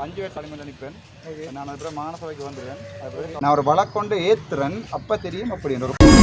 அஞ்சு பேர் தலைமையில் நிற்பேன் நான் அதுக்கப்புறம் மானசபைக்கு வந்துடுவேன் நான் ஒரு வழக்கொண்டு ஏத்துறேன் அப்ப தெரியும் அப்படி ஒரு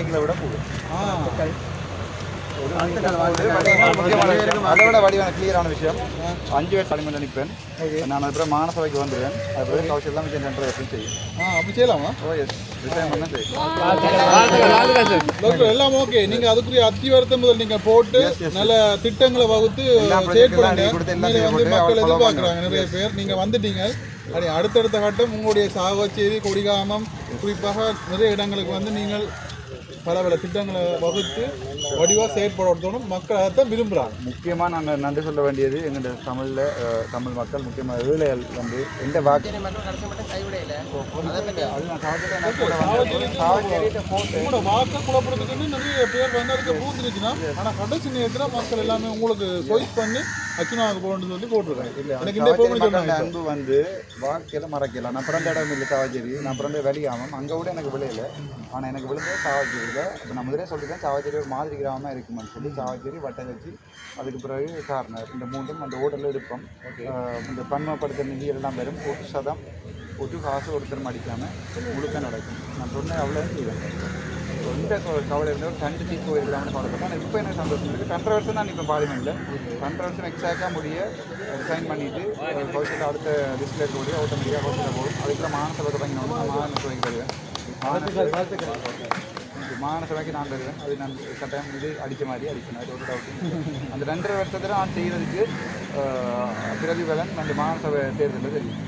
சைக்கிளை விட போகும் அதை விட வடிவான கிளியரான விஷயம் அஞ்சு பேர் தலைமையில் நிற்பேன் நான் அதுக்கப்புறம் மானசபைக்கு வந்துடுவேன் அதுக்கப்புறம் கௌசல் எல்லாம் மிச்சம் ரெண்டரை வருஷம் செய்யும் ஆ அப்படி செய்யலாமா ஓ எஸ் விஷயம் பண்ண செய்யும் டாக்டர் எல்லாம் ஓகே நீங்க அதுக்குரிய அத்திவரத்தை முதல் நீங்க போட்டு நல்ல திட்டங்களை வகுத்து செயற்படுங்க மக்கள் எதிர்பார்க்குறாங்க நிறைய பேர் நீங்க வந்துட்டீங்க அடுத்தடுத்த கட்டம் உங்களுடைய சாவச்சேரி கொடிகாமம் குறிப்பாக நிறைய இடங்களுக்கு வந்து நீங்கள் பல பல திட்டங்களை வகுத்து வடிவாக செயற்படுத்தணும். மக்கள் அதைத்தான் விரும்புகிறாங்க முக்கியமாக நான் நன்றி சொல்ல வேண்டியது எங்களுடைய தமிழில் தமிழ் மக்கள் முக்கியமாக ஏழைகள் வந்து எந்த வாக்கு சாவச்சேரி வாக்கை குழப்பறதுக்குன்னு நிறைய பேர் வந்து அதுக்கு பூந்துருச்சுன்னா ஆனால் கடைசி நேரத்தில் மக்கள் எல்லாமே உங்களுக்கு சாய்ஸ் பண்ணி அச்சுனாவுக்கு போகணும்னு சொல்லி போட்டிருக்காங்க. எனக்கு இந்த சாவச்சேரி அன்பு வந்து வாழ்க்கையில மறக்கல. நான் பிறந்த இடம் இல்லை சாவச்சேரி நான் பிறந்த வெளியாமம் அங்கே கூட எனக்கு விளையல. ஆனால் எனக்கு விழுந்தது சாவச்சேரியில் இப்போ நான் முதலே சொல்லிட்டேன் சாவச்சேரி ஒரு மாதிரி கிராமமாக இருக்குமான்னு சொல்லி சாவச்சேரி வட்டகச்சி அதுக்கு பிறகு கார்னர் இந்த மூன்றும் அந்த ஓட்டலில் எடுப்போம். இந்த பன்மப்படுத்த நிதி எல்லாம் பெறும் ஒரு சதம் ஒரு காசு ஒருத்தர் அடிக்காமல் முழுக்க நடக்கும். நான் சொன்னேன் அவ்வளோ செய்வேன். எந்த கவலை இருந்தாலும் ரெண்டு சீட் போயிருக்கலாம்னு கவலைப்பட்டேன் ஆனால் இப்போ எனக்கு சந்தோஷம் இருக்குது ரெண்டரை வருஷம் தான் இப்போ பார்லிமெண்ட்டில் ரெண்டரை வருஷம் எக்ஸாக்டாக முடிய ரிசைன் பண்ணிவிட்டு கௌசல் அடுத்த லிஸ்ட்டில் இருக்கக்கூடிய ஆட்டோமேட்டிக்காக கௌசலில் போகும். அதுக்குள்ள மானசபை தொடங்கினோம். மானசபைக்கு வருவேன் மானசபைக்கு நான் தருவேன் அது நான் கட்டாயம் இது அடித்த மாதிரி அடிக்கணும். அது ஒரு டவுட் அந்த ரெண்டரை வருஷத்தில் நான் செய்கிறதுக்கு பிரதிபலன் அந்த மானசபை தேர்தலில் தெரியும்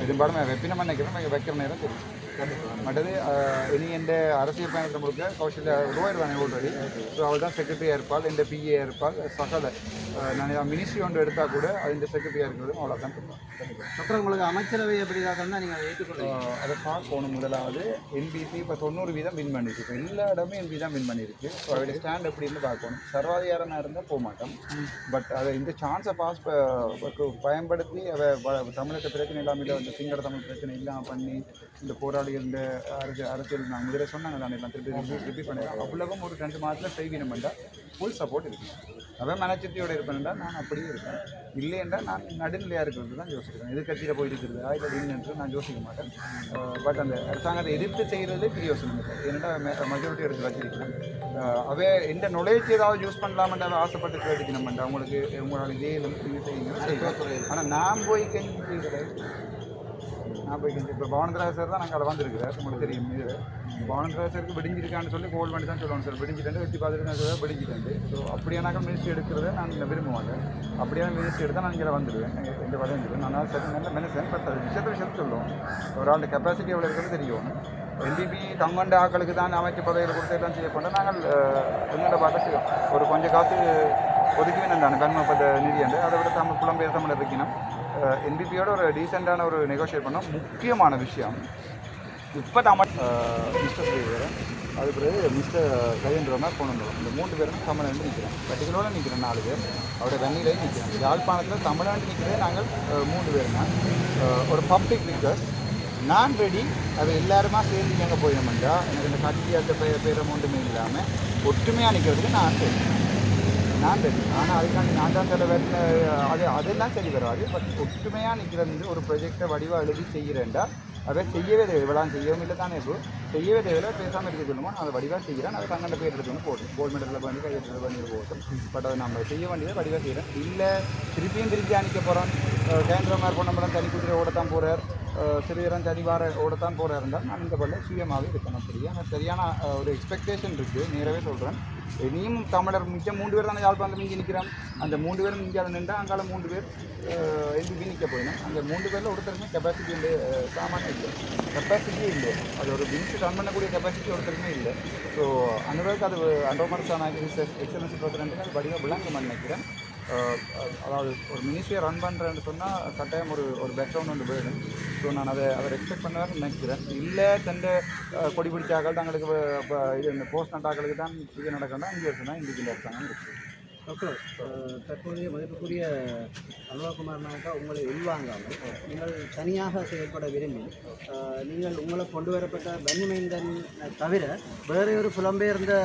பெரும்பாலும் வெப்பினம் நினைக்கிறேன் வைக்கிற நேரம் தெரியும். மற்றது இனி எந்த அரசியல் பயணத்தை முழுக்க கௌசல்யா ரூபாய் ஆல்ரெடி ஸோ அவள் தான் செக்ரட்டரியாக இருப்பாள் எந்த பிஏ இருப்பாள் சகல நான் மினிஸ்ட்ரி ஒன்று எடுத்தால் கூட அது இந்த செக்ரட்டரியாக இருக்கிறதும் அவளை தான் இருப்பாள் அப்புறம் உங்களுக்கு அமைச்சரவை எப்படி தான் நீங்கள் அதை ஏற்றுக்கொள்ளுங்க அதை பார்க்கணும் முதலாவது. என்பிபி இப்போ தொண்ணூறு வீதம் வின் பண்ணிருக்கு. இப்போ எல்லா இடமே என்பி தான் வின் பண்ணியிருக்கு ஸோ அவருடைய ஸ்டாண்ட் எப்படின்னு பார்க்கணும்? சர்வாதிகாரமாக இருந்தால் போக மாட்டோம். பட் அதை இந்த சான்ஸை பாஸ் பயன்படுத்தி அவ வ- தமிழக பிரச்சனை இல்லாமல் இந்த சிங்கள தமிழ் பிரச்சனை இல்லாமல் பண்ணி இந்த போராளிகள் இந்த அரசு அரசியல் நான் முதல்ல சொன்னாங்க தான் எல்லாம் திருப்பி ரிப்பீட் பண்ணிடுறேன். அவ்வளவும் ஒரு ரெண்டு மாதத்தில் செய்வினமெண்டா ஃபுல் சப்போர்ட் இருக்கு. அவன் மனச்சத்தியோடு இருப்பேன்டா நான் அப்படியே இருப்பேன். இல்லையென்றால் நான் நடுநிலையாக இருக்கிறது தான் யோசிக்கிறேன். எதிர்கட்சியில் போயிட்டு இருக்கிறது ஆயுத அப்படின்னு நான் யோசிக்க மாட்டேன். பட் அந்த அரசாங்கத்தை எதிர்த்து செய்கிறது பெரிய யோசனை இல்லை. ஏன்னா மெஜாரிட்டி எடுத்து வச்சிருக்கிறேன் அவே இந்த எந்த நுழைச்சி ஏதாவது யூஸ் பண்ணலாமென்ற அவன் ஆசைப்பட்டு கேட்டுக்கணுமெண்டா உங்களுக்கு உங்களால் இதே வந்து செய்யுங்க. ஆனால் நான் போய் கெஞ்சி நான் போய் இப்போ பவனந்திராஜ் சார் தான் நாங்கள் அதை வந்திருக்கிறார். உங்களுக்கு தெரியும் இது. பவனந்திராஜ் சாருக்கு விடிஞ்சிருக்கான்னு சொல்லி கோல் பண்ணி தான் சொல்லுவாங்க சார். விடிஞ்சிட்டு வெட்டி பார்த்துட்டு நான் சொல்லுவேன் ஸோ அப்படியானாக்க முயற்சி எடுக்கிறத நான் இங்கே விரும்ப மாட்டேன் அப்படியான மினிஸ்ட்ரி எடுத்தால் நான் இங்கே வந்துடுவேன். எங்கள் வரையும் வந்துடுவேன் நான் சரி நல்ல மனுஷன் பட் அது விஷயத்தை விஷயத்தை சொல்லுவோம். ஒரு ஆளுடைய கெப்பாசிட்டி எவ்வளோ இருக்கிறது தெரியும். எல்டிபி தங்கண்ட ஆக்களுக்கு தான் அமைச்சு பதவியில் கொடுத்து எல்லாம் செய்யப்பட்ட நாங்கள் எங்களோட பார்த்து செய்வோம். ஒரு கொஞ்சம் காசு ஒதுக்கி வேணும் கண்மப்பட்ட நிதி அந்த அதை விட தமிழ் புலம்பெயர் தமிழர் இருக்கணும். என்பிபியோட ஒரு டீசெண்டான ஒரு நெகோஷியேட் பண்ணால் முக்கியமான விஷயம் இப்போ தமிழ் மிஸ்டர் ஸ்ரீதரன் அது பிறகு மிஸ்டர் கஜேந்திரமாக கொண்டு வந்துடும் இந்த மூன்று பேரும் தமிழ்நாடு நிற்கிறேன் பட்டிகளோடு நிற்கிறேன் நாலு பேர். அவருடைய வெண்ணிலையும் நிற்கிறேன் யாழ்ப்பாணத்தில் தமிழ்நாடு நிற்கிறேன் நாங்கள் மூன்று மூணு பேர் தான் ஒரு பப்ளிக் ரிக்வஸ்ட் நான் ரெடி அது எல்லாருமா சேர்ந்து எங்கே போயிடமெண்டா எனக்கு இந்த கட்சியாட்ட பேர் பேரம் ஒன்றுமே இல்லாமல் ஒற்றுமையாக நிற்கிறதுக்கு நான் ரெடி நான் ஆனால் அதுக்காண்டி நான் தான் சில அது அதெல்லாம் சரி வராது. பட் ஒற்றுமையாக நிற்கிறது ஒரு ப்ரொஜெக்டை வடிவாக எழுதி செய்கிறேன்டா அதை செய்யவே தேவை இவ்வளோ செய்யவும் இல்லை தானே இப்போ. செய்யவே தேவையில்ல பேசாமல் இருக்க சொல்லுமா? நான் அதை வடிவாக செய்கிறேன். அதை தங்கண்ட பேர் எடுத்துன்னு போட்டும் கோல்டு மெடலில் பண்ணி கையெழுத்து பண்ணி போட்டோம் பட் அதை நம்ம செய்ய வேண்டியதை வடிவாக செய்கிறேன். இல்லை திருப்பியும் திருப்பி அணிக்க போகிறோம் கேந்திரமார் பொன்னம்பலம் தனி குதிரை ஓடத்தான் போகிறார் சிறுவீரன் தனிவார ஓடத்தான் போகிற இருந்தால் நான் இந்த பல்ல சுயமாகவே இருக்கணும் அப்படியே? ஆனால் சரியான ஒரு எக்ஸ்பெக்டேஷன் இருக்குது நேரவே சொல்கிறேன் இனியும் தமிழர் மிச்சம் மூன்று பேர் தானே யாழ்ப்பாணத்தில் மிஞ்சி நிற்கிறான் அந்த மூன்று பேரும் இங்கே நின்றால் அங்கால மூன்று பேர் எல்பிபி நிற்க போயிடும். அந்த மூன்று பேரில் ஒருத்தருமே கெப்பாசிட்டி இல்லை சாமானியம் இல்லை. கெப்பாசிட்டியே இல்லை. அது ஒரு பின்ஸ் ரன் பண்ணக்கூடிய கெப்பாசிட்டி ஒருத்தருமே இல்லை. ஸோ அனுராக் அது அண்டோமர் சானாகி எக்ஸலன்சி பிரசிடென்ட்டுக்கு அது வடிவாக விளங்க நினைக்கிறேன். அதாவது ஒரு மினிஸ்ட்ரியை ரன் பண்ணுறேன்னு சொன்னால் கட்டாயம் ஒரு ஒரு பேக்ரவுண்ட் ஒன்று போயிடும். ஸோ நான் அதை அதை எக்ஸ்பெக்ட் பண்ணுவேன் நினைக்கிறேன். இல்லை தண்டை கொடி பிடிச்சாக்கள் தங்களுக்கு இப்போ இது இந்த போஸ்ட் நட்டாக்களுக்கு தான் இது நடக்கணும் இங்கே இருக்குன்னா இன்றைக்கு இருக்காங்க இருக்குது டாக்டர் தற்போதைய மதிப்புக்குரிய அனுபவகுமார் நாயக்கா உங்களை உள்வாங்காமல் நீங்கள் தனியாக செயல்பட விரும்பி நீங்கள் உங்களை கொண்டு வரப்பட்ட பென்னிமைந்தன் தவிர வேறு ஒரு புலம்பெயர்ந்த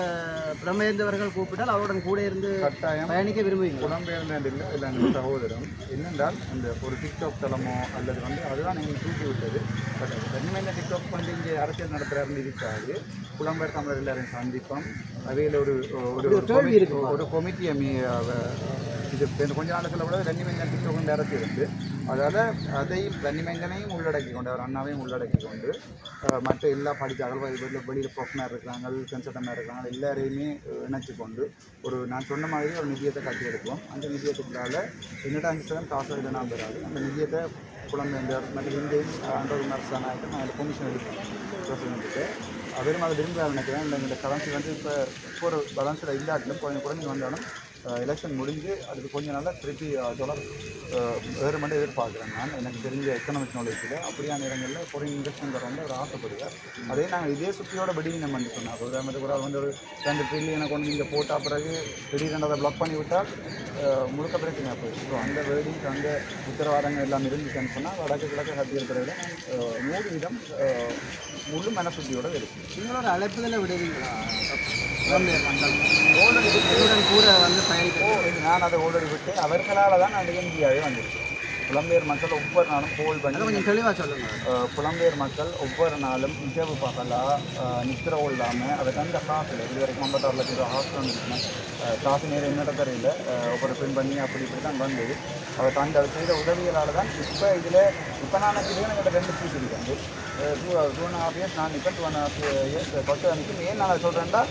புலம்பெயர்ந்தவர்கள் கூப்பிட்டால் அவருடன் கூட இருந்து கட்டாயம். பயணிக்க விரும்புவீங்க புலம்பெயர்ந்த இல்லை இல்லை எங்கள் சகோதரம் என்னென்றால் அந்த ஒரு டிக்டாக் தளமோ அல்லது வந்து அதுதான் எங்களுக்கு தூக்கி விட்டது பட் இந்த டிக்டாக் பண்ணி இங்கே அரசியல் நடத்துகிறாருன்னு இருக்காது. புலம்பெயர் தமிழர் எல்லாரையும் சந்திப்போம். அவையில் ஒரு ஒரு ஒரு கொமிட்டியை இது இந்த கொஞ்ச நாளுக்குள்ள விட ரெண்டுமைந்தன் டிக்டாக் கொண்டு அரசு இருந்து. அதால் அதையும் ரெண்டுமைந்தனையும் உள்ளடக்கி கொண்டு அவர் அண்ணாவையும் உள்ளடக்கி கொண்டு மற்ற எல்லா படித்தார்கள் வெளியில் வெளியில் ப்ரொஃபனர் இருக்கிறாங்க கன்சல்டனாக இருக்கிறாங்க எல்லாரையுமே அஹ், இணைச்சு கொண்டு ஒரு நான் சொன்ன மாதிரி ஒரு நிதியத்தை கட்டி எடுப்போம். அந்த நிதியத்துக்குள்ளால் என்னடா அஞ்சு சதம் காசு இல்லை நான் பெறாது. அந்த நிதியத்தை புலம்பெயர்ந்தார் மற்ற இந்தியன் ஆண்டோர் ஆகிட்டு நான் அதில் கமிஷன் எடுப்பேன். பிரசிடண்ட்டுக்கு அவரும் அதை விரும்பி நினைக்கிறேன் இல்லை இந்த கரன்சி வந்து இப்போ ஒரு பேலன்ஸில் இல்லாட்டிலும் கொஞ்சம் குறைஞ்சி வந்தாலும் எலெக்ஷன் முடிஞ்சு அதுக்கு கொஞ்ச நாளாக திருப்பி அஹ், வேறு மட்டும் எதிர்பார்க்குறேன் நான். எனக்கு தெரிஞ்ச எக்கனாமிக் நாலேஜில் அப்படியான இடங்களில் ஃபாரின் இன்வெஸ்ட்மெண்ட் வர வந்து அவர் ஆசைப்படுவார் அதே நாங்கள் இதே சுற்றியோட வெடிவினம் பண்ணி சொன்னோம் அப்போ உதாரணத்துக்கு ஒரு வந்து ஒரு ரெண்டு ட்ரில்லியனை கொண்டு இங்கே போட்டால் பிறகு திடீரென்று அதை பிளாக் பண்ணி விட்டால் முழுக்க பிரச்சனை போயிடும். ஸோ அந்த வேர்டிங்ஸ் அந்த உத்தரவாதங்கள் எல்லாம் இருந்துச்சுன்னு சொன்னால் வடக்கு கிழக்கு கட்டி மூணு நூறு இருக்கும் நீங்களோட அழைப்புதலை விடுவீங்களா? புலம்பெயர் மக்கள் உங்களுடன் கூட வந்து பயணிக்க ஓ இது நான் அதை ஓடடி விட்டு அவர்களால் தான் நான் இந்தியாவே வந்திருக்கேன். புலம்பெயர் மக்கள் ஒவ்வொரு நாளும் கோல் அதை பண்ணி கொஞ்சம் தெளிவாக சொல்லுங்கள் புலம்பெயர் மக்கள் ஒவ்வொரு நாளும் நிஜவு பகலாக நிற்கிற இல்லாமல் அதை தந்த காசில் இது வரைக்கும் ஐம்பத்தாறு லட்சம் ரூபா ஹாஸ்டல் இருக்கணும் காசு நேரம் என்னோட தெரியல ஒவ்வொரு பெண் பண்ணி அப்படி இப்படி தான் வந்தது. அவர் தந்த அவர் செய்த உதவிகளால் தான் இப்போ இதில் இப்போ நான் நினைக்கிறேன் எங்கிட்ட ரெண்டு சீட் இருக்காங்க two two and half years நான் நிற்பேன் டூ அண்ட் ஹாஃப் இயர்ஸ் பத்து நிற்கும் ஏன் நான் சொல்கிறேன்டா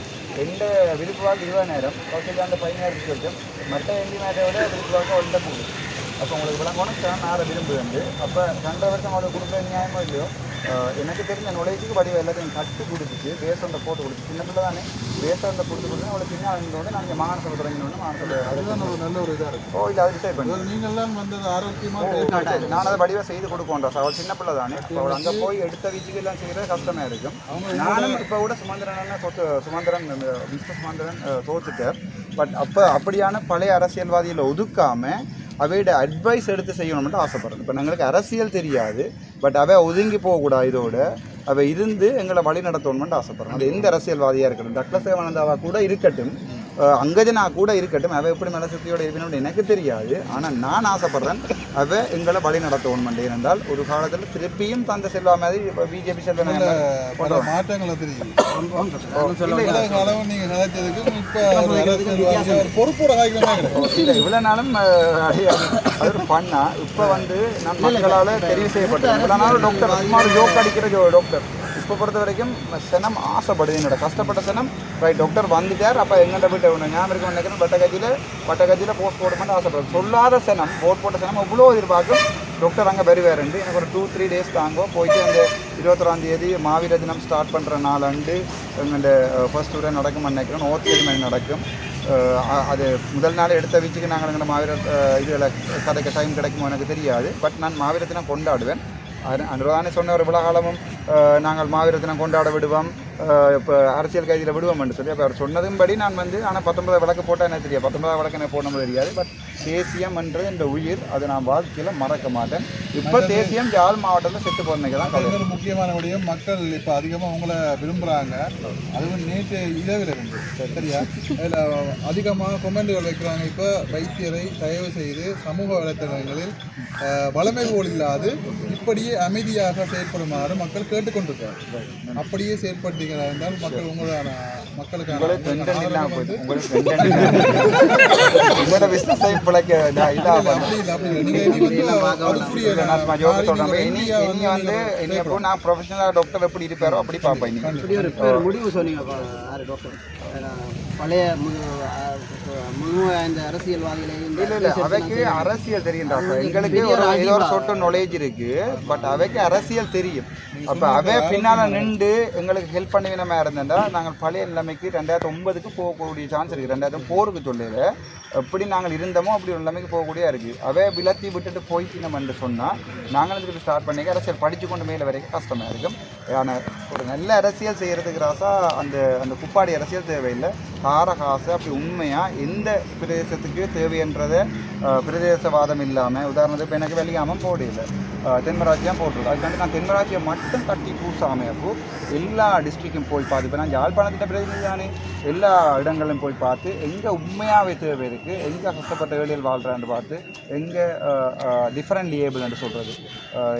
எந்த விருப்புவாக்கு இருபதாயிரம் கௌசல்யா அந்த பதினாயிரம் வரைக்கும் மற்ற மேட்டை விட விருப்புவாக்கு ஒன்றை போகுது. அப்போ உங்களுக்கு விளங்கணும் நான் ஆற விரும்புவேன் அப்போ ரெண்டரை வருஷம் அவளுக்கு கொடுக்குற நியாயமோ இல்லையோ? எனக்கு தெரிஞ்ச நுழைவுக்கு வடிவ எல்லாத்தையும் கட்டி கொடுத்துச்சு பேசண்ட போட்டு கொடுத்து சின்ன பிள்ளை தானே பேசண்ட கொடுத்து கொடுத்து அவளுக்கு சின்ன வந்து நான் இங்கே மாகாண சபை தொடங்கினோன்னு மாகாண சபை அதுதான் ஒரு நல்ல ஒரு இதாக இருக்கும். ஓ இல்லை அது டிசைட் பண்ணி. நீங்கள்லாம் வந்தது ஆரோக்கியமாக நான் அதை வடிவா செய்து கொடுக்கோன்றா அவள் சின்ன பிள்ளை தானே அவள் அங்கே போய் எடுத்த வீச்சுக்கு எல்லாம் செய்கிறது கஷ்டமா இருக்கும். நானும் இப்போ கூட சுமந்திரன் தோத்து சுமந்திரன் மிஸ்டர் சுமந்திரன் அஹ், தோத்துட்டார் பட் அப்போ அப்படியான பழைய அரசியல்வாதிகளை ஒதுக்காம அவையோட அட்வைஸ் எடுத்து செய்யணும்னு ஆசைப்படுறேன் இப்போ எங்களுக்கு அரசியல் தெரியாது பட் அவை ஒதுங்கி போகக்கூடாது இதோட. அவை இருந்து எங்களை வழி நடத்தணும்னு ஆசைப்படுறேன் அது எந்த அரசியல்வாதியாக இருக்கட்டும் டக்ளஸ் சேவானந்தாவாக கூட இருக்கட்டும். அஹ் அங்கஜனா கூட இருக்கட்டும் அவ எப்படி மனசக்தியோட இருக்கணும்னு எனக்கு தெரியாது. ஆனால் நான் ஆசைப்படுறேன் அவ எங்களை வழி நடத்தணும் என்றால் ஒரு காலத்தில் திருப்பியும் தந்த செல்வா மாதிரி இப்போ பிஜேபி செல்வ பல மாற்றங்களை தெரியும். இவ்வளோ நாளும் அது ஒரு பண்ணா இப்போ வந்து நான் மக்களால் தெரிவு செய்யப்பட்டேன் இவ்வளோ நாள் டாக்டர் சும்மா ஒரு ஜோக் அடிக்கிற ஜோ டாக்டர் இப்போ பொறுத்த வரைக்கும் சனம் ஆசைப்படுது என்னோட. கஷ்டப்பட்ட சனம். ரைட் டாக்டர் வந்துட்டார். அப்போ எங்கிட்ட போயிட்டு ஒன்று ஞாபகம் இருக்கும் நினைக்கிறேன். பட்டக்கட்சியில் பட்டக்கட்சியில் போஸ்ட் போட மட்டும் ஆசைப்படுது. சொல்லாத சனம் போட் போட்ட சனம் அவ்வளோ எதிர்பார்க்கும். டாக்டர் அங்கே வருவாருண்டு. எனக்கு ஒரு டூ த்ரீ டேஸ் தாங்கோ. போயிட்டு அந்த இருபத்தொராம் தேதி மாவீர தினம் ஸ்டார்ட் பண்ணுற நாளாண்டு எங்கள் ஃபர்ஸ்ட் உரை நடக்கும் நினைக்கிறேன். ஓத் மணி நடக்கும். அது முதல் நாள் எடுத்த வீச்சுக்கு நாங்கள் எங்களை மாவீர இதில் கதைக்கு டைம் கிடைக்குமோ எனக்கு தெரியாது. பட் நான் மாவீர தினம் கொண்டாடுவேன். அது சொன்ன ஒரு விழாகாலமும் அஹ், நாங்கள் மாவீர தினம் கொண்டாட விடுவோம். இப்போ அரசியல் கைதியில் விடுவோம்னு சொல்லி அப்போ அவர் சொன்னதும்படி நான் வந்து ஆனால் பத்தொன்பது வழக்கு போட்டால் எனக்கு தெரியாது பத்தொன்பதாவது வழக்கு எனக்கு போடணும் தெரியாது. பட் தேசியம் என்றது இந்த உயிர் அதை நான் வாழ்க்கையில் மறக்க மாட்டேன். இப்போ தேசியம் ஜாழ் மாவட்டத்தில் செத்து போனதுக்கு தான் இன்னொரு முக்கியமான விடயம் மக்கள் இப்ப அதிகமா உங்களை விரும்புறாங்க. அதுவும் நேற்று இரவில் இருந்து சரியா? அதில் அதிகமாக கொமெண்டுகள் வைக்கிறாங்க. இப்ப வைத்தியரை தயவு செய்து சமூக வலைத்தளங்களில் வளமை போல் இல்லாது இப்படியே அமைதியாக செயற்படுமாறு மக்கள் கேட்டுக்கொண்டிருக்காங்க அப்படியே செயற்பட்டீங்களா இருந்தால் மக்கள் உங்களோட டாக்டர் எப்படி இருப்பாரோ அப்படி பார்ப்பேன். முடிவு சொன்னீங்க பழைய இந்த அரசியல்வாதிகளை அவைக்கு. அரசியல் தெரியும் டாக்டர் அவங்களுக்கு எங்களுக்கு ஒரு ஏதோ ஒரு சொட்டு நாலேஜ் இருக்கு பட் அவைக்கு அரசியல் தெரியும். அப்ப அவை பின்னால நின்று எங்களுக்கு ஹெல்ப் பண்ணிவினமா இருந்தேன்டா நாங்கள் பழைய நிலைமைக்கு ரெண்டாயிரத்தி ஒன்பதுக்கு போகக்கூடிய சான்ஸ் இருக்கு. ரெண்டாயிரத்தி போருக்கு சொல்லல எப்படி நாங்கள் இருந்தோமோ அப்படி ஒரு நிலைமைக்கு போகக்கூடிய இருக்கு. அவை விலத்தி விட்டுட்டு போயிட்டினோம் என்று சொன்னா நாங்களும் திருப்பி ஸ்டார்ட் பண்ணிக்க அரசியல் படிச்சு கொண்டு மேலே வரைக்கும் கஷ்டமா இருக்கும். ஆனால் ஒரு நல்ல அரசியல் செய்யறதுக்கு ராசா அந்த அந்த குப்பாடி அரசியல் தேவையில்லை. காரகாசு அப்படி உண்மையாக எந்த பிரதேசத்துக்கு தேவைன்றதை பிரதேசவாதம் இல்லாமல் உதாரணத்துக்கு இப்போ எனக்கு வெளியாமல் போடையில் தென்மராட்சியாக போட்டுருக்கு அதுக்காண்டி நான் தென்மராட்சியை மட்டும் தட்டி பூசாமல் அப்போ எல்லா டிஸ்ட்ரிக்டும் போய் பார்த்து இப்போ நான் யாழ்ப்பாணத்திட்ட பிரதிநிதி தானே எல்லா இடங்களிலும் போய் பார்த்து எங்கே உண்மையாகவே தேவை இருக்குது எங்கே கஷ்டப்பட்ட வேலையில் வாழ்கிறான்னு பார்த்து எங்கே டிஃப்ரெண்ட் லியேபிள்னு சொல்கிறது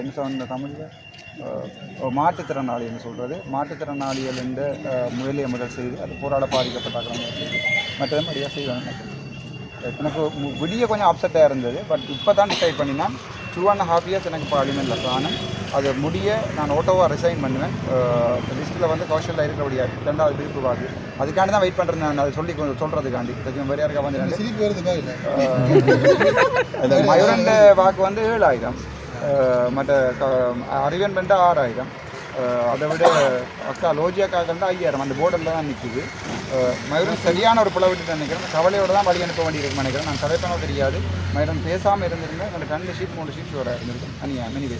என்ன சொன்ன தமிழில்? மாற்றுத்திறனாளின்னு சொல்கிறது மாற்றுத்திறனாளிகள் என்ற முதலிய முதல் செய்து அது போராட பாதிக்கப்பட்டாங்க மற்றதும் நிறையா செய்வாங்க. எனக்கு விடிய கொஞ்சம் அப்செட்டாக இருந்தது. பட் இப்போ தான் டிசைட் பண்ணினேன் டூ அண்ட் ஹாஃப் இயர்ஸ் எனக்கு பார்லிமெண்ட் இல்லை. ஆனால் அது முடிய நான் ஓட்டோவாக ரிசைன் பண்ணுவேன். லிஸ்ட்டில் வந்து கௌஷலில் இருக்கபடியா ரெண்டாவது விருப்பு வாக்கு அதுக்காண்டி தான் வெயிட் பண்ணுறேன் நான். அதை சொல்லி கொஞ்சம் சொல்கிறதுக்காண்டி கொஞ்சம் வேறு யாருக்கா வந்து மயூரண்ட வாக்கு வந்து ஏழாயிரம். மற்ற க- அறிவன் பெண்டா ஆறாயிரம் அதை விட அக்கா காக்கண்டா ஐயாயிரம் அந்த போர்டில் தான் நிற்குது மயூரன் சரியான ஒரு பிளவு விட்டு நினைக்கிறேன் கவலையோட தான் வழி அனுப்ப வேண்டியிருக்கும் நினைக்கிறேன் நான் கதைப்பனோ தெரியாது மயூரன் பேசாமல் இருந்திருந்தேன் என்னோட ரெண்டு ஷீட் மூணு ஷீட் வர இருந்திருக்கும் தனியா மினிவே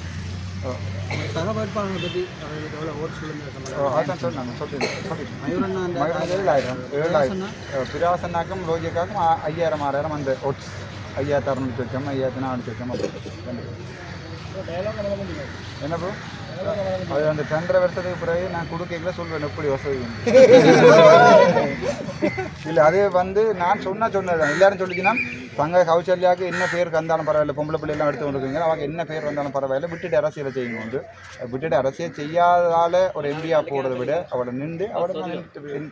பிராசனாக்கும் லோஜிக்காக்கும் ஆ- ஐயாயிரம் ஆறாயிரம் அந்த ஓட்ஸ் ஐயாயிரத்தி அறுநூற்றி வச்சோம் ஐயாயிரத்தி நானூற்றி வச்சோம் அப்படி என்ன ப்ரோ அது அந்த ரெண்டரை வருஷத்துக்கு பிறகு நான் கொடுக்கல சொல்வேன் எப்படி வசதி இல்லை அது வந்து நான் சொன்னா சொன்னது எல்லாரும் சொல்லிச்சுன்னா தங்க கௌசல்யாவுக்கு என்ன பேர் வந்தாலும் பரவாயில்ல பொம்பளை பிள்ளைலாம் எடுத்து கொண்டிருக்கீங்க அவங்க என்ன பேர் வந்தாலும் பரவாயில்ல விட்டுட்டு அரசியலை செய்யுங்க உண்டு. விட்டுட்டு அரசியல் செய்யாதால ஒரு எம்பியா போகிறத விட அவளை நின்று அவளை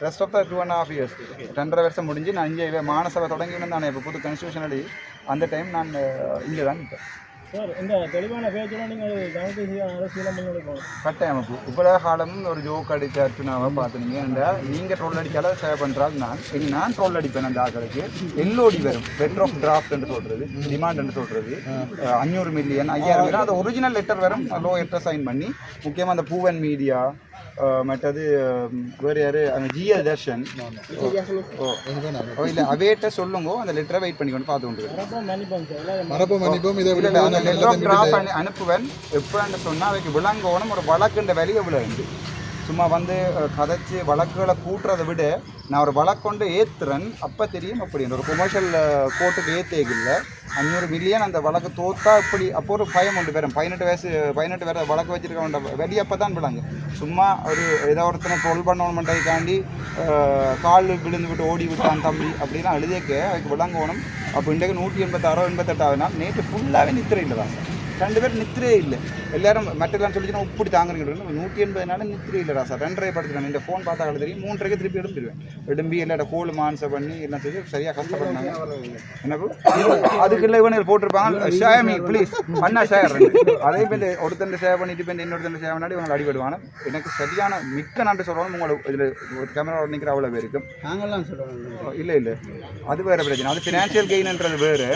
rest of the two and half years ரெண்டரை வருஷம் முடிஞ்சு நான் இங்கே மானசபை தொடங்கி நான் இப்போ புது கன்ஸ்டியூஷன் எழுதி அந்த டைம் நான் இங்கே தான் நிற்பேன். சார் இந்த தெளிவான பேச்சுனா நீங்கள் கவனித்து அரசியலாம் காலமும் ஒரு ஜோக் அடிச்சாச்சு நான் பார்த்துனீங்க என்றால் நீங்கள் ட்ரோல் அடித்தாலும் சேவ் பண்ணுறால் நான். இனி நான் ட்ரோல் அடிப்பேன் அந்த ஆக்களுக்கு. எல்லோடி வரும். லெட்டர் ஆஃப் டிராஃப்ட் என்று சொல்கிறது டிமாண்ட் என்று சொல்கிறது அஞ்சூறு மில்லியன் ஐயாயிரம் million. அது ஒரிஜினல் லெட்டர் வரும். லோ லெட்டர் சைன் பண்ணி. முக்கியமாக அந்த பூவன் மீடியா மற்றது வேறு யார்? அந்த ஜிஎல் தர்ஷன். ஓ ஓ இல்லை அவேட்ட சொல்லுங்க அந்த லெட்டரை வெயிட் பண்ணிக்கொண்டு பார்த்து கொண்டு மன்னிப்போம் மரபு இதை விட அந்த லெட்டர் அனு அனுப்புவேன். எப்போன்னு சொன்னால் அவைக்கு விளங்கணும் ஒரு வழக்குன்ற வெளியே விழுந்து. சும்மா வந்து கதைச்சு வழக்குகளை கூட்டுறதை விட. நான் ஒரு வழக்கொண்டு ஏத்துறேன். அப்போ தெரியும் அப்படின்னு ஒரு கொமர்ஷியல் கோர்ட்டுக்கு ஏற்றேக்கில்ல அஞ்சூறு மில்லியன் அந்த வழக்கு தோத்தா இப்படி அப்போ ஒரு பயம் உண்டு பேரும் பதினெட்டு வயசு பதினெட்டு வேறு வழக்கு வச்சிருக்க வெளியே அப்போ தான் விடாங்க. சும்மா ஒரு ஏதோ ஒருத்தனை ட்ரோல் பண்ணணுமென்றதுக்காண்டி கால் விழுந்து விட்டு ஓடி விட்டான் தம்பி அப்படிலாம் எழுதியக்க அதுக்கு விளங்கணும். அப்போ இன்றைக்கு நூற்றி எண்பத்தாறோ எண்பத்தெட்டாவது நாள் நேற்று ஃபுல்லாகவே நித்திரையில் தான் சார். ரெண்டு பேர் நித்திரே இல்லை. எல்லாரும் மற்றெல்லாம் சொல்லிச்சுன்னா இப்படி தாங்குறீங்க நூற்றி எண்பது நாள் நித்திரை இல்லை ராசா. ரெண்டரை படுத்துறேன் இந்த ஃபோன் பார்த்தா தெரியும். மூன்றரைக்கு திருப்பி எடுத்துருவேன் எடும்பி எல்லாட கோல் மான்சை பண்ணி எல்லாம் செஞ்சு சரியாக கஷ்டப்பட்டாங்க எனக்கு அதுக்குள்ள இவனுக்கு போட்டிருப்பாங்க. ஷேமி ப்ளீஸ் அண்ணா ஷேர் அதே பேர் ஒருத்தன் ஷேர் பண்ணிட்டு இப்போ இன்னொருத்தன் ஷேர் பண்ணாடி இவங்க அடிபடுவாங்க எனக்கு சரியான மிக்க நன்றி சொல்கிறோம் உங்களுக்கு இதில் ஒரு கேமரா நிற்கிற அவ்வளோ பேருக்கு. நாங்கள்லாம் சொல்கிறோம் இல்லை இல்லை. அது வேறு பிரச்சனை. அது ஃபினான்ஷியல் கெயின்ன்றது வேறு.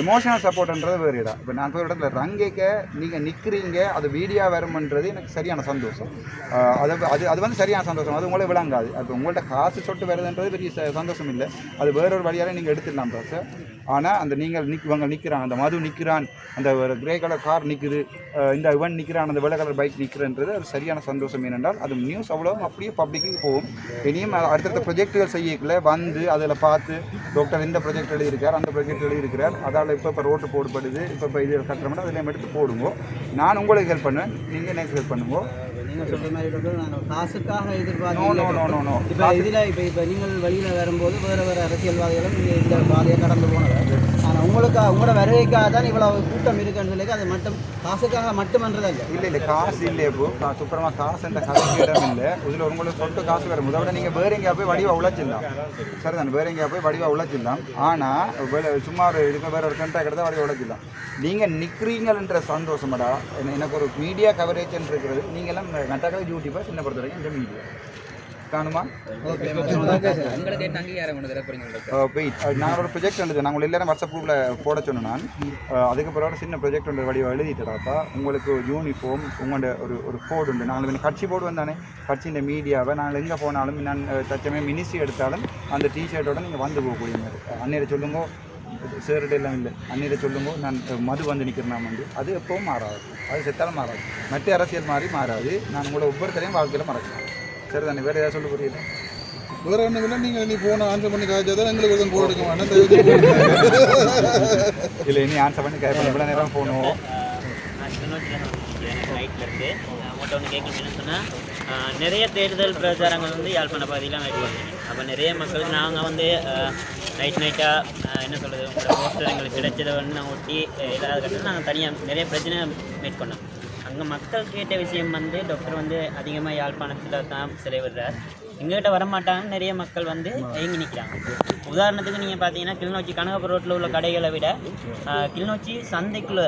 எமோஷனல் சப்போர்ட்ன்றது வேறு இடம் இப்போ நான் போய் இடத்துல ரங்கேக்க நீங்கள் நிற்கிறீங்க அது வீடியோ வரும்ன்றது எனக்கு சரியான சந்தோஷம். அது அது அது வந்து சரியான சந்தோஷம். அது உங்களை விளங்காது. அது உங்கள்கிட்ட காசு சொட்டு வருதுன்றது பெரிய ச- சந்தோஷம் இல்லை. அது வேற ஒரு வழியால் நீங்கள் எடுத்துடலாம் சார் ஆனால் அந்த நீங்கள் நிக் இவங்க நிற்கிறான் அந்த மது நிற்கிறான் அந்த ஒரு கிரே கலர் கார் நிற்குது இந்த இவன் நிற்கிறான் அந்த வெள்ளை கலர் பைக் நிற்கிறன்றது அது சரியான சந்தோஷம் ஏனென்றால் அது நியூஸ் அவ்வளோ அப்படியே பப்ளிக்கு போகும். இனியும் அடுத்தடுத்த ப்ரொஜெக்டுகள் செய்யக்கல வந்து அதில் பார்த்து டாக்டர் இந்த ப்ரொஜெக்ட் எழுதியிருக்கார் அந்த ப்ரொஜெக்ட் எழுதியிருக்கிறார். அதால் இப்போ இப்போ ரோட்டு போடப்படுது இப்போ இப்போ இது கட்டுறோம்னா அதில் எடுத்து போடுங்க. நான் உங்களுக்கு ஹெல்ப் பண்ணுவேன். நீங்கள் எனக்கு ஹெல்ப் பண்ணுங்க. நீங்கள் சொல்கிற மாதிரி டாக்டர் நான் காசுக்காக எதிர்பார்த்து இப்போ இதில் இப்போ இப்போ நீங்கள் வெளியில் வரும்போது வேறு வேறு அரசியல்வாதிகளும் இந்த பாதையை கடந்து போனவர் உங்களுக்கு உங்களோட வருகைக்காக தான் இவ்வளவு கூட்டம் இருக்குன்னு சொல்லி அது மட்டும் காசுக்காக மட்டுமன்றதல்ல இல்லை இல்லை காசு இல்லை இப்போ. கா காசு என்ற கதைக்கு இடம் இல்லை. இதில் உங்களுக்கு சொட்டு காசு வரும். முதல்ல நீங்கள் வேற எங்கேயா போய் வடிவாக உழைச்சிடலாம். சரிதான்? வேற எங்கேயா போய் வடிவாக உழைச்சிடலாம். ஆனால் சும்மா ஒரு இதுக்கு வேற ஒரு கண்ட்ராக்ட் எடுத்தால் வடிவாக உழைச்சிடலாம். நீங்கள் நிற்கிறீங்கள்ன்ற சந்தோஷமாடா எனக்கு ஒரு மீடியா கவரேஜ் இருக்கிறது. நீங்களாம் நட்டாக்கள் யூடியூபர் சின்ன பொறுத்த வரைக்கும் இந்த மீடியா காணுமா நான் ஒரு ப்ரொஜெக்ட் எழுது நாங்கள் எல்லாரும் வாட்ஸ்அப் குரூப்பில் போட சொன்னேன் நான் அஹ் அதுக்கு பிறகு சின்ன ப்ரொஜெக்ட் ஒன்று வடிவம் எழுதிட்டுடாப்பா உங்களுக்கு யூனிஃபார்ம் உங்களோட ஒரு ஒரு கோடு உண்டு நாங்கள் கட்சி போர்டு வந்தானே கட்சியின் மீடியாவை நாங்கள் எங்கே போனாலும் நான் அஹ், தச்சமே மினிஸ்ட்ரி எடுத்தாலும் அந்த டிஷர்ட்டோட நீங்கள் வந்து போகக்கூடிய மாதிரி அந்நேரம் சொல்லுங்க சேருட்டு எல்லாம் இல்லை அந்நேரம் சொல்லுங்க நான் மது வந்து நிற்கிறேன் வந்து அது எப்பவும் மாறாது அது செத்தாலும் மாறாது மற்ற அரசியல் மாதிரி மாறாது நான் உங்களை ஒவ்வொருத்தரையும் வாழ்க்கையில் மறக்கலாம் சரி தானே வேறு ஏதாவது சொல்ல புரியல வேற ஒன்றும் இல்லை நீங்கள் நீ போன ஆன்சர் பண்ணி காய்ச்சா எங்களுக்கு எதுவும் போட எடுக்க வேண்டாம். இல்லை இனி ஆன்சர் பண்ணி கேட்பேன் இவ்வளோ நேரம் போகணும் நைட்டில் இருந்து உங்கள்கிட்ட ஒன்று கேட்கணும் என்ன சொன்னால் நிறைய தேர்தல் பிரச்சாரங்கள் வந்து யாழ்ப்பாண பகுதியில் மேற்கொள்ளுங்க அப்போ நிறைய மக்களுக்கு நாங்கள் வந்து நைட் நைட்டாக என்ன சொல்கிறது உங்களோட போஸ்டர் எங்களுக்கு கிடைச்சதை வந்து நாங்கள் ஒட்டி ஏதாவது கட்டணும். நாங்கள் தனியாக நிறைய பிரச்சனை மேற்கொண்டோம். அங்கே மக்கள் கேட்ட விஷயம் வந்து டாக்டர் வந்து அதிகமாக யாழ்ப்பாணத்தில் தான் சிலை விடுறார். எங்ககிட்ட வரமாட்டாங்கன்னு நிறைய மக்கள் வந்து இயங்கி நிற்கிறாங்க உதாரணத்துக்கு நீங்கள் பார்த்தீங்கன்னா கிளிநொச்சி கனகபுரம் ரோட்டில் உள்ள கடைகளை விட கிளிநொச்சி சந்தைக்குள்ளே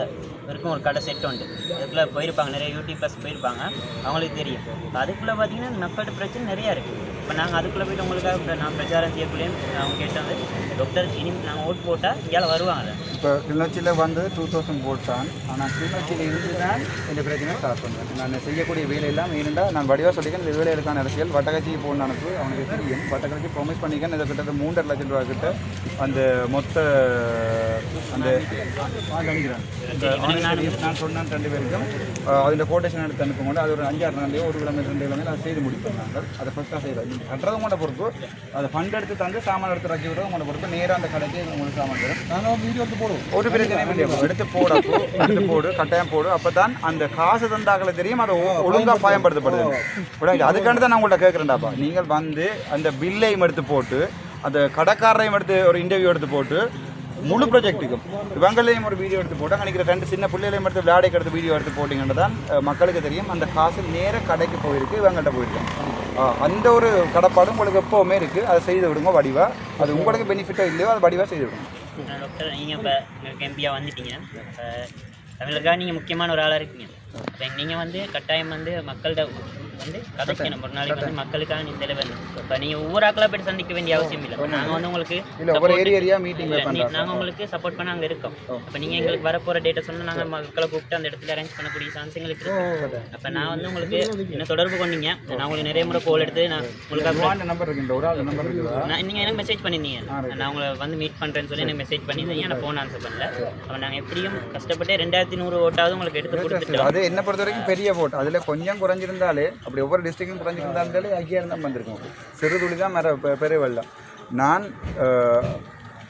இருக்கும் ஒரு கடை செட் உண்டு. அதுக்குள்ளே போயிருப்பாங்க நிறைய யூடியூபர்ஸ் போயிருப்பாங்க. அவங்களுக்கு தெரியும். அதுக்குள்ளே பார்த்தீங்கன்னா மக்கள்கிட்ட பிரச்சனை நிறையா இருக்குது இப்போ நாங்கள் அதுக்குள்ளே போயிட்டு உங்களுக்காக நான் பிரச்சாரம் செய்யக்குள்ளேயும் அவங்க கேட்டாங்க டாக்டர் இனி நாங்கள் ஓட் போட்டால் இங்கே வருவாங்க இப்போ கிளிநொச்சியில் வந்து டூ தௌசண்ட் போட்டான் ஆனால் கிளிநொச்சியில் இருந்து தான் இந்த பிரச்சனை ஸ்டார்ட் பண்ணுவேன் நான் செய்யக்கூடிய வேலையெல்லாம் வேணுண்டா நான் வடிவாக சொல்லிக்கேன் இந்த வேலைகளுக்கான அரசியல் வட்டக்கட்சிக்கு போகணும் அனுப்பு அவனுக்கு தெரியும். வட்டக்கட்சி ப்ரொமிஸ் பண்ணிக்கன்னு இதை கிட்ட மூன்றரை லட்சம் ரூபா கிட்ட அந்த மொத்த அந்த நான் சொன்னேன் ரெண்டு பேருக்கும். அதில் கோட்டேஷன் எடுத்து அனுப்புங்க அது ஒரு அஞ்சாறு நாள்லையோ ஒரு கிழமை ரெண்டு கிழமை அதை செய்து முடிப்போம் நாங்கள். அதை ஃபஸ்ட்டாக செய்யலாம் நீங்கள் கட்டுறது உங்களோட பொறுப்பு. அதை ஃபண்ட் எடுத்து தந்து சாமான் எடுத்து ரக்கி விடுறது உங்களோட பொறுப்பு. நேராக அந்த கடைக்கு உங்களுக்கு சாமான் நாங்கள் வந்து வீடியோ எடுத்து போடுவோம். ஒரு பிரச்சனையும் இல்லையா எடுத்து போடு அப்போ எடுத்து போடு கட்டாயம் போடு. அப்போ தான் அந்த காசு தந்தாக்களை தெரியும் அதை ஒ- ஒழுங்கா பயன்படுத்தப்படுது. விடாங்க அதுக்காண்டி தான் நான் உங்கள்கிட்ட கேட்குறேன்டாப்பா. நீங்கள் வந்து அந்த பில்லையும் எடுத்து போட்டு அந்த கடைக்காரரையும் எடுத்து ஒரு இன்டர்வியூ எடுத்து போட்டு முழு ப்ராஜெக்ட்டுக்கும் இவங்களையும் ஒரு வீடியோ எடுத்து போட்டு நினைக்கிற ரெண்டு சின்ன பிள்ளைகளையும் எடுத்து விளையாடைக்கு எடுத்து வீடியோ எடுத்து போட்டிங்கன்னு தான் மக்களுக்கு தெரியும். அந்த காசு நேராக கடைக்கு போயிருக்கு இவங்கள்ட்ட போயிருக்கு. அந்த ஒரு கடப்பாடும் உங்களுக்கு எப்போவுமே இருக்குது அதை செய்து விடுங்க வடிவா. அது உங்களுக்கு பெனிஃபிட்டோ இல்லையோ அதை வடிவாக செய்து விடுங்க. டாக்டர் நீங்கள் இப்போ எங்களுக்கு எம்பியாக வந்துட்டீங்க. இப்போ நீங்கள் முக்கியமான ஒரு ஆளாக இருக்கீங்க. இப்போ நீங்கள் வந்து கட்டாயம் வந்து மக்கள்கிட்ட வந்து கதைக்கணும் ஒரு நாளைக்கு வந்து மக்களுக்காக நீ செலவணும் இப்போ நீங்கள் ஒவ்வொரு ஆக்களாக போய் சந்திக்க வேண்டிய அவசியம் இல்லை. நாங்கள் வந்து உங்களுக்கு நாங்கள் உங்களுக்கு சப்போர்ட் பண்ண அங்கே இருக்கோம். இப்போ நீங்கள் எங்களுக்கு வரப்போகிற டேட்டை சொன்னால் நாங்கள் மக்களை கூப்பிட்டு அந்த இடத்துல அரேஞ்ச் பண்ணக்கூடிய சான்ஸ் எங்களுக்கு இருக்கு. அப்போ நான் வந்து உங்களுக்கு என்ன தொடர்பு கொண்டீங்க? நான் உங்களுக்கு நிறைய முறை கோல் எடுத்து நான் உங்களுக்கு நீங்கள் எனக்கு மெசேஜ் பண்ணியிருந்தீங்க நான் உங்களை வந்து மீட் பண்ணுறேன்னு சொல்லி எனக்கு மெசேஜ் பண்ணியிருந்தீங்க நான் ஃபோன் ஆன்சர் பண்ணல. அப்போ நாங்கள் எப்படியும் கஷ்டப்பட்டு ரெண்டாயிரத்தி நூறு ஓட்டாவது உங்களுக்கு எடுத்து கொடுத்துட்டோம். அது என்ன பொறுத்த வரைக்கும் பெரிய ஓட் அதில் கொஞ்சம் குறைஞ்சிருந்தாலே அப்படி ஒவ்வொரு டிஸ்ட்ரிக்டும் இருந்தாலே அது தான் வந்திருக்கும் சிறு துளி தான் மேற பெரிய வெள்ளம். நான்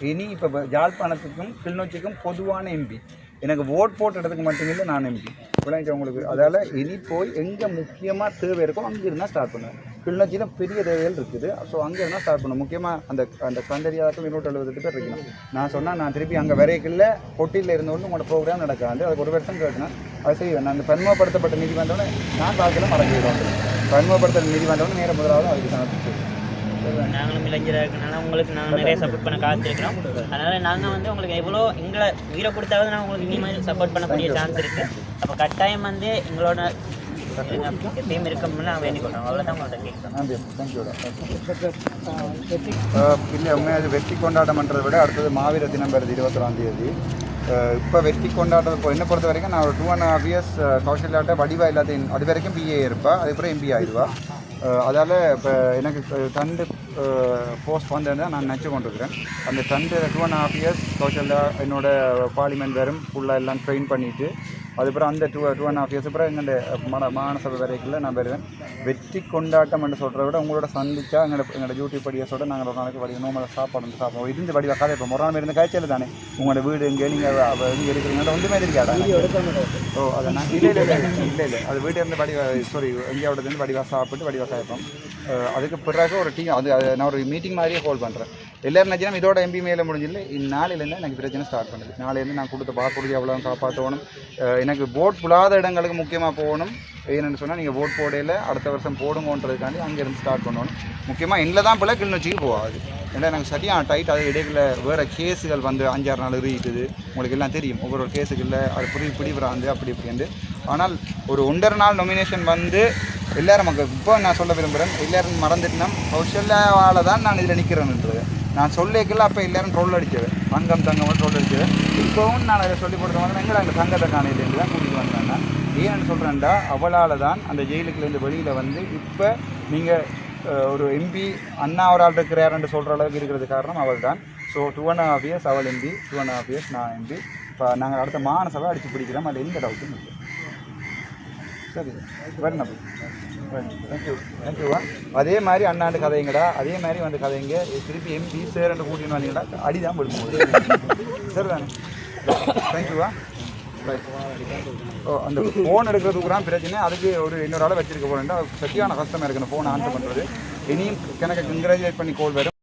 இனி இப்போ யாழ்ப்பாணத்துக்கும் கிளிநொச்சிக்கும் பொதுவான எம்பி. எனக்கு ஓட் போட்ட இடத்துக்கு மட்டுமில்லை நான் எம்பி. விளையாண்டு உங்களுக்கு? அதால் இனி போய் எங்கே முக்கியமாக தேவை இருக்கோ அங்கே இருந்தால் ஸ்டார்ட் பண்ணுவேன். கிளிநொச்சியில் பெரிய தேவைகள் இருக்குது. ஸோ அங்கே இருந்தால் ஸ்டார்ட் பண்ணும் முக்கியமாக அந்த அந்த கந்தரியாவுக்கும் இருநூற்றி எழுபது பேர் இருக்கணும். நான் சொன்னால் நான் திருப்பி அங்கே வரைக்குள்ள கொட்டியில் இருந்தோன்னு உங்களோட ப்ரோக்ராம் நடக்காது. அதுக்கு ஒரு வருஷம் கேட்டேன் அது செய்வேன் நான் அந்த பன்முகப்படுத்தப்பட்ட நிதி வந்தோடனே நான் பார்க்கல மறந்துவிடுவோம் பன்முகப்படுத்தல் நிதி வந்தோடனே நேர முதலாவது அதுக்கு சமர்ப்பிச்சு நாங்களும் இளைஞராக இருக்கனால உங்களுக்கு நாங்கள் நிறைய சப்போர்ட் பண்ண காத்திருக்கிறோம். அதனால் நாங்கள் வந்து உங்களுக்கு எவ்வளோ எங்களை உயிரை கொடுத்தாவது நான் உங்களுக்கு இனிமேல் சப்போர்ட் பண்ணக்கூடிய சான்ஸ் இருக்குது அப்போ கட்டாயம் வந்து எங்களோட எப்பயும் இருக்கணும்னு நான் வேண்டிக் அவ்வளோதான் உங்கள்கிட்ட தேங்க்யூடா இல்லை உண்மையாக அது வெற்றி கொண்டாட்டம்ன்றதை விட அடுத்தது மாவீர தினம் வருது இருபத்தொராம் தேதி. இப்போ வெற்றி கொண்டாட்டத்தை இப்போ என்ன பொறுத்த வரைக்கும் நான் ஒரு டூ அண்ட் ஹாஃப் இயர்ஸ் கௌசல்யாட்ட வடிவா இல்லாத அது வரைக்கும் பிஏ இருப்பா அதுக்கப்புறம் எம்பி ஆயிடுவா. அதால் இப்போ எனக்கு தண்டு போஸ்ட் வந்தது நான் நினச்சி கொண்டிருக்கிறேன். அந்த தண்டு two and half years Kausalya என்னோட பார்லிமெண்ட் வரும் ஃபுல்லாக எல்லாம் ட்ரெயின் பண்ணிவிட்டு அதுக்கப்புறம் அந்த two two and half years அப்புறம் எங்கள் மன மாநசபை வரைக்குள்ள நான் வருவேன். வெற்றி கொண்டாட்டம் என்று சொல்கிறத விட உங்களோட சந்திச்சா எங்களோட எங்களோட டியூட்டி படியஸோட நாங்கள் ஒரு நாளைக்கு வடிவ நோமலை சாப்பாடு வந்து சாப்பிடுவோம். இருந்து வடிவா கதை. இப்போ ஒரு நாள் இருந்த காய்ச்சல் தானே? உங்களோட வீடு எங்கே? நீங்கள் எங்கே இருக்கிறீங்க? ஒன்றுமே இருக்காடா ஓ அதை நான் இல்லை இல்லை இல்லை இல்லை அது வீட்டில் இருந்து வடிவா சாரி எங்கேயோட இருந்து சாப்பிட்டு வடிவா காய்ப்போம் அதுக்கு பிறகு ஒரு டீம் அது அது நான் ஒரு மீட்டிங் மாதிரியே ஹோல்ட் பண்ணுறேன் எல்லாரும் நினச்சினா இதோட எம்பி மேலே முடிஞ்சில்ல இந்நாளிலேருந்து எனக்கு பிரச்சனை ஸ்டார்ட் பண்ணுது. நாளையிலேருந்து நான் கொடுத்த வாக்குறுதி அவ்வளோ காப்பாற்றணும் எனக்கு போட் புலாத இடங்களுக்கு முக்கியமாக போகணும். ஏன்னு சொன்னால் நீங்கள் ஓட் போடையில் அடுத்த வருஷம் போடுங்கன்றதுக்காண்டி அங்கேருந்து ஸ்டார்ட் பண்ணணும். முக்கியமாக இல்லை தான் பிள்ளை கிளிநொச்சிக்கு போகாது. ஏன்னா எனக்கு சரியான டைட் அது இடையில வேறு கேஸுகள் வந்து அஞ்சாறு நாள் இருக்குது உங்களுக்கு எல்லாம் தெரியும். ஒவ்வொரு ஒரு கேஸுகளில் அது பிடி பிடிவிறாந்து அப்படி இப்படிந்து ஆனால் ஒரு ஒன்றரை நாள் நொமினேஷன் வந்து எல்லாரும் மக்கள் இப்போ நான் சொல்ல விரும்புகிறேன் எல்லாரும் மறந்துட்டினா கௌசல்யாவால் தான் நான் இதில் நிற்கிறேன்ன்றது நான் சொல்லிக்கல அப்போ எல்லாரும் ட்ரோல் அடிச்சது. தங்கம் தங்கம் ட்ரோல் அடிச்சது. இப்போவும் நான் அதை சொல்லி கொடுத்த மாதிரி அந்த தங்கத்தை காணையிலேருந்து தான் கூட்டிகிட்டு வந்தேன் ஏன்னு சொல்கிறேன்டா அவளால் தான் அந்த ஜெயிலுக்குலேருந்து வெளியில் வந்து இப்போ நீங்கள் ஒரு எம்பி அண்ணா ஒரு ஆள் இருக்கிறாருன்னு சொல்கிற அளவுக்கு இருக்கிறது காரணம் அவள் தான். So two and half years அவள் MP two and half years நான் எம்பி இப்போ நாங்கள் அடுத்த மானசவை அடித்து பிடிக்கிறோம். அதில் எந்த டவுட்டும் இல்லை. சரி வரணும். தேங்க்யூ தேங்க்யூவா அதே மாதிரி அண்ணாண்டு கதைங்கடா. அதே மாதிரி வந்து கதைங்க. திருப்பி எம்பி சேரண்டு கூட்டின்னு வந்தீங்கடா. அடி தான் விடும்போது சரி தானே தேங்க்யூவா ஓ அந்த ஃபோன் எடுக்கிறதுக்கு தான் பிரச்சனை அதுக்கு ஒரு இன்னொரு ஆளை வச்சிருக்க போகிறேன் சத்தியான கஷ்டமாக இருக்கணும் ஃபோன் ஆன்சர் பண்ணுறது இனியும் எனக்கு கங்க்ராச்சுலேட் பண்ணி கோல் வரும்.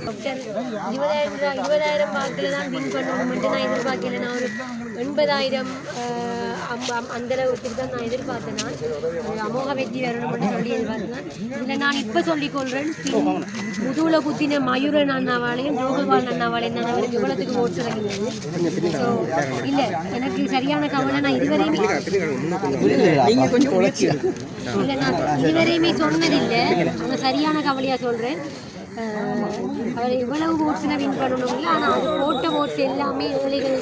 இருபதாயிரம் ரூபா- இருபதாயிரம் வாக்கில் தான் வின் பண்ணணும்ட்டு நான் எதிர்பார்க்கல நான் ஒரு எண்பதாயிரம் ஆஹ், அம்- அம்- அந்த அளவுக்கு தான் நான் எதிர்பார்த்தேன் நான். ஒரு அமோக வெற்றி வரணும்னு சொல்லி எதிர்பார்த்தேன் இதில் நான் இப்போ சொல்லிக் கொள்கிறேன் முதுகுல குத்தின மயூரன் அண்ணாவாலையும் ஜோகபால் அண்ணாவாலையும் தான் அவருக்கு இவ்வளோத்துக்கு ஓட்ஸ் இறங்கினது ஸோ இல்லை எனக்கு சரியான கவலை நான் இதுவரையுமே இல்லை நான் இதுவரையுமே சொன்னதில்லை. ஆனால் சரியான கவலையாக சொல்கிறேன் அவர் இவ்வளவு ஓட்ஸில் வின் பண்ணணும் இல்லை ஆனால் அது போட்ட ஓட்ஸ் எல்லாமே ஏழைகள்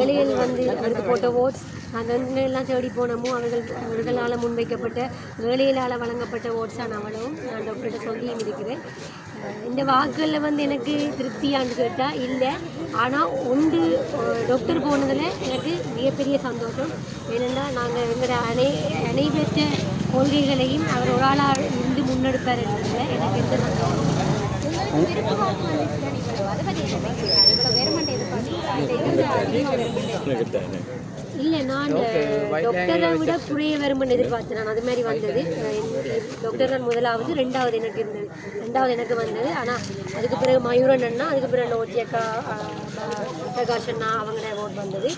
ஏழைகள் வந்து அவருக்கு போட்ட ஓட்ஸ் அந்த எல்லாம் தேடி போனமோ அவர்கள் அவர்களால் முன்வைக்கப்பட்ட வேலையிலால் வழங்கப்பட்ட ஓட்ஸான அவளும். நான் டாக்டர்கிட்ட சொல்லியும் இருக்கிறேன். இந்த வாக்குகளில் வந்து எனக்கு திருப்தியான்னு கேட்டால் இல்லை. ஆனால் ஒன்று டாக்டர் போனதில் எனக்கு மிகப்பெரிய சந்தோஷம். ஏனென்னா நாங்கள் எங்களோட அனை அனைவற்ற கொள்கைகளையும் அவர் ஒரு ஆளாக இருந்து முன்னெடுப்பார். என்பதில் எனக்கு எந்த சந்தோஷமும் இல்லை நான் டாக்டரை விட புரிய வரும்னு எதிர்பார்த்தேன். நான் அது மாதிரி வந்தது. டாக்டர் தான் முதலாவது ரெண்டாவது எனக்கு இருந்தது. ரெண்டாவது எனக்கு வந்தது. ஆனால் அதுக்கு பிறகு மயூரன் அண்ணா அதுக்கு பிறகு லோச்சியக்கா பிரகாஷ் அண்ணா அவங்கள ஓட் வந்தது.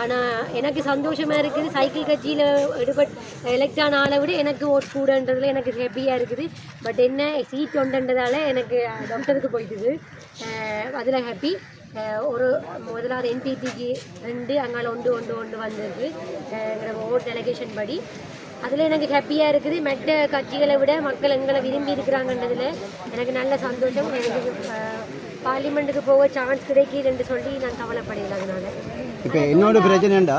ஆனால் எனக்கு சந்தோஷமாக இருக்குது. சைக்கிள் கட்சியில் எடுபட் எலெக்ட் ஆன ஆளை விட எனக்கு ஓட் கூடன்றதுல எனக்கு ஹாப்பியாக இருக்குது. பட் என்ன சீட் ஒன்றுன்றதால எனக்கு டாக்டருக்கு போயிட்டுது. அதில் ஹாப்பி ஒரு முதலாவது என்பிபிக்கு ரெண்டு அங்கால ஒன்று ஒன்று ஒன்று வந்திருக்கு ஓட் டெலிகேஷன் படி. அதில் எனக்கு ஹாப்பியாக இருக்குது. மற்ற கட்சிகளை விட மக்கள் எங்களை விரும்பி இருக்கிறாங்கன்றதுல எனக்கு நல்ல சந்தோஷம். எனக்கு பார்லிமெண்ட்டுக்கு போக சான்ஸ் கிடைக்குதுன்னு சொல்லி நான் கவலைப்படையில அதனால. இப்போ என்னோட பிரச்சனைண்டா?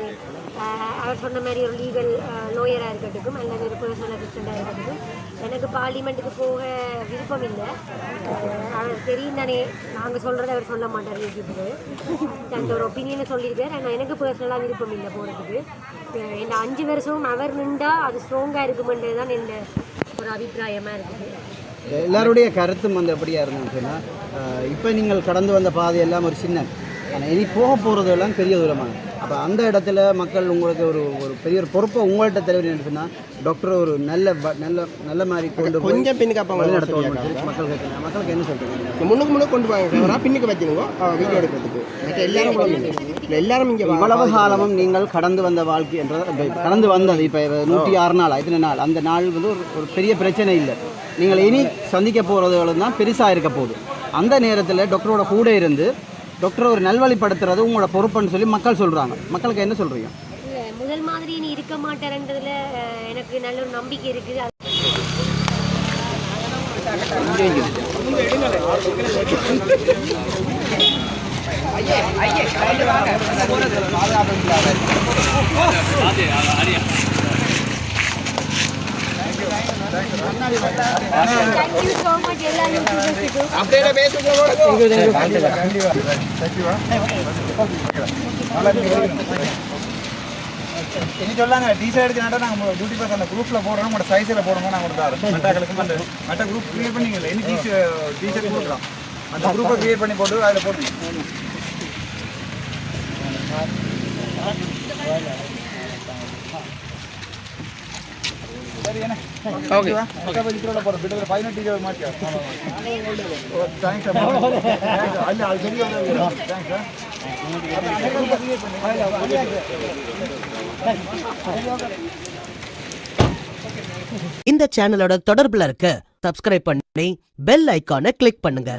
அவர் சொன்ன மாதிரி ஒரு லீகல் லோயராக இருக்கட்டும் அல்லது ஒரு பர்சனல் அசிஸ்டண்டாக இருக்கட்டும். எனக்கு பார்லிமெண்ட்டுக்கு போக விருப்பம் இல்லை. அவர் தெரியும் தானே. நாங்கள் சொல்கிறத அவர் சொல்ல மாட்டார் யூடியூப்புக்கு தன்னோட ஒரு ஒப்பீனியனை சொல்லியிருக்கார். ஆனால் எனக்கு பர்சனலாக விருப்பம் இல்லை போகிறதுக்கு இந்த அஞ்சு வருஷமும் அவர் நின்றா அது ஸ்ட்ராங்காக இருக்குமென்றது தான் என் ஒரு அபிப்பிராயமாக இருக்குது. எல்லாருடைய கருத்தும் வந்து எப்படியா இருந்துச்சுன்னா இப்போ நீங்கள் கடந்து வந்த பாதை எல்லாம் ஒரு சின்ன ஆனால் இனி போக போகிறது எல்லாம் பெரிய தூரமான அப்போ அந்த இடத்துல மக்கள் உங்களுக்கு ஒரு ஒரு பெரிய ஒரு பொறுப்பை உங்கள்கிட்ட தெரிவின்னு சொன்னால் டாக்டர் ஒரு நல்ல நல்ல நல்ல மாதிரி கொண்டு போய் கொஞ்சம் பின்னுக்கு அப்போ வழி நடத்துவோம் மக்கள் கேட்குறாங்க மக்களுக்கு என்ன சொல்கிறீங்க முன்னுக்கு முன்னுக்கு கொண்டு கேமரா பின்னுக்கு வச்சுருங்க வீடியோ எடுக்கிறதுக்கு. மற்ற எல்லாரும் எல்லாரும் இங்கே இவ்வளவு காலமும் நீங்கள் கடந்து வந்த வாழ்க்கை என்றது கடந்து வந்தது. இப்போ நூற்றி ஆறு நாள் எத்தனை நாள். அந்த நாள் வந்து ஒரு ஒரு பெரிய பிரச்சனை இல்லை. நீங்கள் இனி சந்திக்க போகிறதுகளும் தான் பெருசாக இருக்க போகுது. அந்த நேரத்தில் டாக்டரோட கூட இருந்து டாக்டரை ஒரு நல்வழிப்படுத்துறது உங்களோட பொறுப்புன்னு சொல்லி மக்கள் சொல்கிறாங்க மக்களுக்கு என்ன சொல்கிறீங்க முதல் மாதிரி நீ இருக்க மாட்டேன்றதுல எனக்கு நல்ல ஒரு நம்பிக்கை இருக்குது. அது- Thank you. இனி சொல்லாங்க டீசல் எடுக்கனாட்டா நாங்கள் டியூட்டி பாஸ் அந்த குரூப்பில் போடுறோம் உங்களோட சைஸில் போடுறோம் நாங்கள் கொடுத்தாரு மெட்டாக்களுக்கு அந்த மெட்டா குரூப் கிரியேட் பண்ணிக்கல இனி டீசல் டீசல் கொடுக்குறோம் அந்த குரூப்பை கிரியேட் பண்ணி போட்டு அதில் ಸರಿನಾ ಓಕೆ ಓಕೆ ಬಿಡೋಣ ಬರ ಬಿಡೋಣ ಫೈನಲ್ ಡಿಜೆ ಮಾಡ್ತೀಯ ಥ್ಯಾಂಕ್ಸ್ ಅಲ್ಲಿ ಅಲ್ಲಿ ಜಲ್ದಿ ಥ್ಯಾಂಕ್ಸ್ இந்த சேனலோட தொடர்புல இருக்க சப்ஸ்கிரைப் பண்ணி பெல் ஐக்கானை கிளிக் பண்ணுங்க